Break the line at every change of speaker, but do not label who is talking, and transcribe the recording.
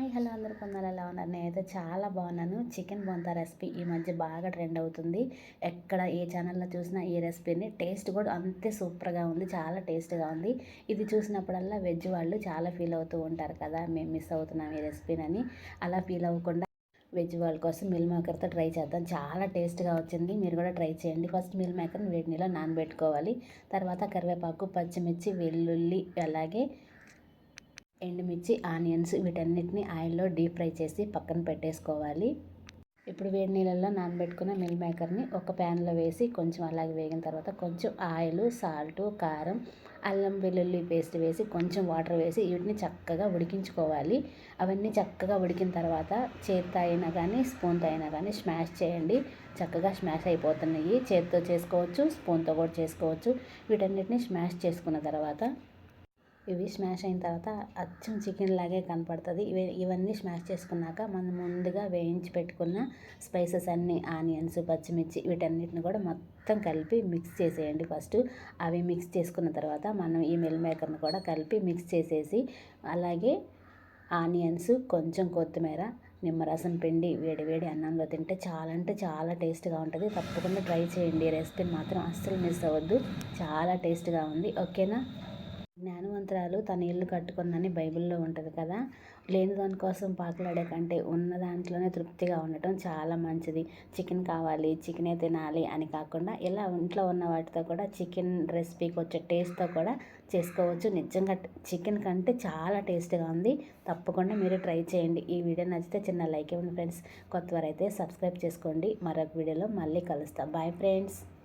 Hi hello అందరు కొందరు ఎలా ఉన్నారు? నేనైతే చాలా బాగున్నాను. చికెన్ బొంతా రెసిపీ ఈ మధ్య బాగా ట్రెండ్ అవుతుంది. ఎక్కడ ఏ ఛానల్లో చూసినా ఈ రెసిపీని టేస్ట్ కూడా అంతే సూపర్గా ఉంది చాలా టేస్ట్గా ఉంది. ఇది చూసినప్పుడల్లా వెజ్ వాళ్ళు చాలా ఫీల్ అవుతూ ఉంటారు కదా మేము మిస్ అవుతున్నాం ఈ రెసిపీని అలా ఫీల్ అవ్వకుండా వెజ్ వాళ్ళ కోసం మిల్ మేకర్తో ట్రై చేద్దాం. చాలా టేస్ట్గా వచ్చింది. మీరు కూడా ట్రై చేయండి. ఫస్ట్ మిల్ మేకర్ని వేడి నీళ్ళలో నానబెట్టుకోవాలి. తర్వాత కరివేపాకు పచ్చిమిర్చి వెల్లుల్లి అలాగే ఎండుమిర్చి ఆనియన్స్ వీటన్నిటిని ఆయిల్లో డీప్ ఫ్రై చేసి పక్కన పెట్టేసుకోవాలి. ఇప్పుడు వేడి నీళ్ళల్లో నానబెట్టుకున్న మిల్ మేకర్ని ఒక ప్యాన్లో వేసి కొంచెం అలాగే వేగిన తర్వాత కొంచెం ఆయిల్ సాల్ట్ కారం అల్లం వెల్లుల్లి పేస్ట్ వేసి కొంచెం వాటర్ వేసి వీటిని చక్కగా ఉడికించుకోవాలి. అవన్నీ చక్కగా ఉడికిన తర్వాత చేత్తో అయినా కానీ స్పూన్తో అయినా కానీ స్మాష్ చేయండి. చక్కగా స్మాష్ అయిపోతున్నాయి. చేత్తో చేసుకోవచ్చు స్పూన్తో కూడా చేసుకోవచ్చు. వీటన్నిటిని స్మాష్ చేసుకున్న తర్వాత ఇవి స్మాష్ అయిన తర్వాత అచ్చం చికెన్ లాగే కనపడుతుంది. ఇవి ఇవన్నీ స్మాష్ చేసుకున్నాక మనం ముందుగా వేయించి పెట్టుకున్న స్పైసెస్ అన్నీ ఆనియన్స్ పచ్చిమిర్చి వీటన్నిటిని కూడా మొత్తం కలిపి మిక్స్ చేసేయండి ఫస్ట్. అవి మిక్స్ చేసుకున్న తర్వాత మనం ఈ మిల్ మేకర్ని కూడా కలిపి మిక్స్ చేసేసి అలాగే ఆనియన్స్ కొంచెం కొత్తిమీర నిమ్మరసం పిండి వేడి వేడి అన్నంలో తింటే చాలా అంటే చాలా టేస్ట్గా ఉంటుంది. తప్పకుండా ట్రై చేయండి. రెసిపీని మాత్రం అస్సలు మిస్ అవ్వద్దు. చాలా టేస్ట్గా ఉంది. ఓకేనా? జ్ఞానవంతురాలు తన ఇల్లు కట్టుకుందని బైబిల్లో ఉంటుంది కదా. లేని దానికోసం పాకులాడే కంటే ఉన్న దాంట్లోనే తృప్తిగా ఉండటం చాలా మంచిది. చికెన్ కావాలి చికెనే తినాలి అని కాకుండా ఇలా ఇంట్లో ఉన్న వాటితో కూడా చికెన్ రెసిపీకి వచ్చే టేస్ట్తో కూడా చేసుకోవచ్చు. నిజంగా చికెన్ కంటే చాలా టేస్ట్గా ఉంది. తప్పకుండా మీరు ట్రై చేయండి. ఈ వీడియో నచ్చితే చిన్న లైక్ ఇవ్వండి ఫ్రెండ్స్. కొత్త సబ్స్క్రైబ్ చేసుకోండి. మరొక వీడియోలో మళ్ళీ కలుస్తాం. Bye friends.